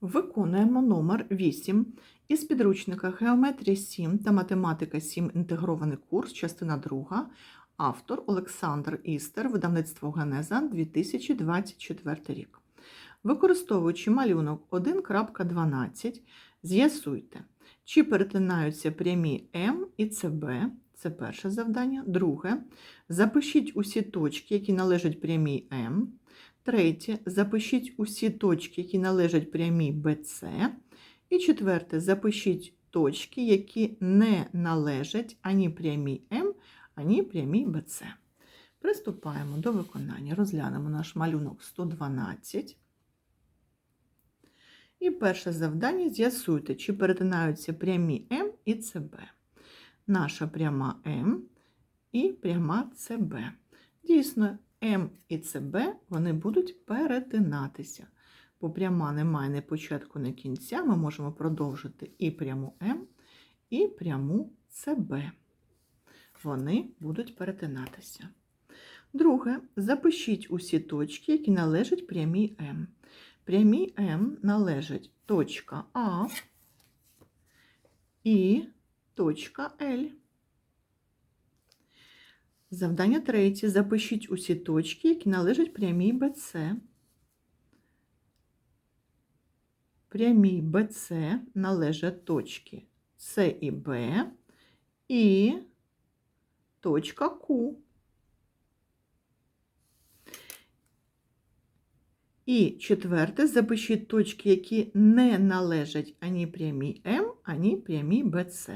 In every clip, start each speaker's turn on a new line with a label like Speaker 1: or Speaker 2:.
Speaker 1: Виконуємо номер 8 із підручника Геометрія 7 та Математика 7. Інтегрований курс, частина 2. Автор Олександр Істер, видавництво Генеза 2024 рік. Використовуючи малюнок 1.12, з'ясуйте, чи перетинаються прямі М і СБ. Це перше завдання. Друге. Запишіть усі точки, які належать прямій М. Третє. Запишіть усі точки, які належать прямій БЦ. І четверте. Запишіть точки, які не належать ані прямій М, ані прямій БЦ. Приступаємо до виконання. Розглянемо наш малюнок 112. І перше завдання з'ясуйте, чи перетинаються прямі М і СБ. Наша пряма М і пряма СБ. Дійсно, М і СБ вони будуть перетинатися. Бо пряма немає ні початку, ні кінця. Ми можемо продовжити і пряму М, і пряму СБ. Вони будуть перетинатися. Друге, запишіть усі точки, які належать прямій М. Прямій М належить точка А і точка Л. Завдання третє. Запишіть усі точки, які належать прямій БЦ. Прямій БЦ належать точки С і Б і точка Q. І четверте, запишіть точки, які не належать ані прямій М, ані прямій БЦ.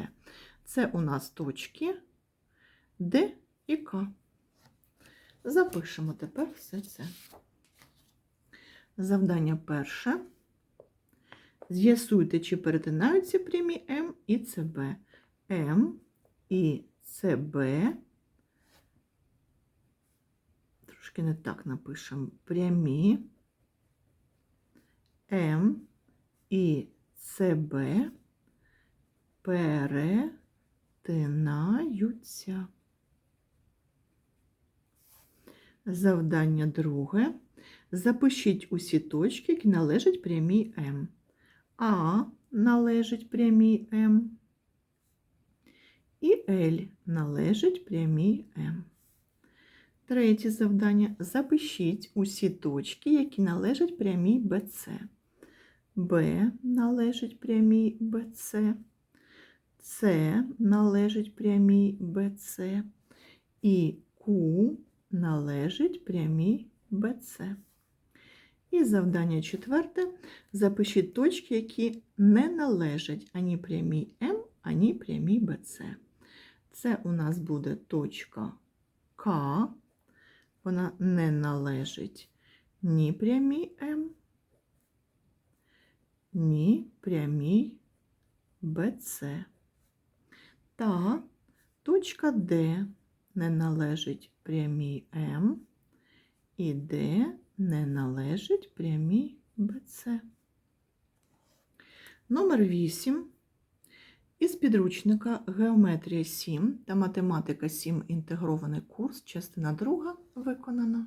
Speaker 1: Це у нас точки Д і К. Запишемо тепер все це. Завдання перше. З'ясуйте, чи перетинаються прямі М і СБ. М і СБ. Трошки не так напишемо. Прямі М і СБ перетинаються. Завдання друге. Запишіть усі точки, які належать прямій М. А належить прямій М. І Л належить прямій М. Третє завдання. Запишіть усі точки, які належать прямій БЦ. Б належить прямій БЦ. С належить прямій БЦ. І Q належить прямій БЦ. І завдання четверте. Запишіть точки, які не належать ані прямій М, ані прямій БЦ. Це у нас буде точка К. Вона не належить ні прямій М, ні прямій БЦ. Та точка Д не належить прямій М і Д не належить прямій БЦ. Номер 8. Із підручника Геометрія 7 та Математика 7. Інтегрований курс, частина 2 виконана.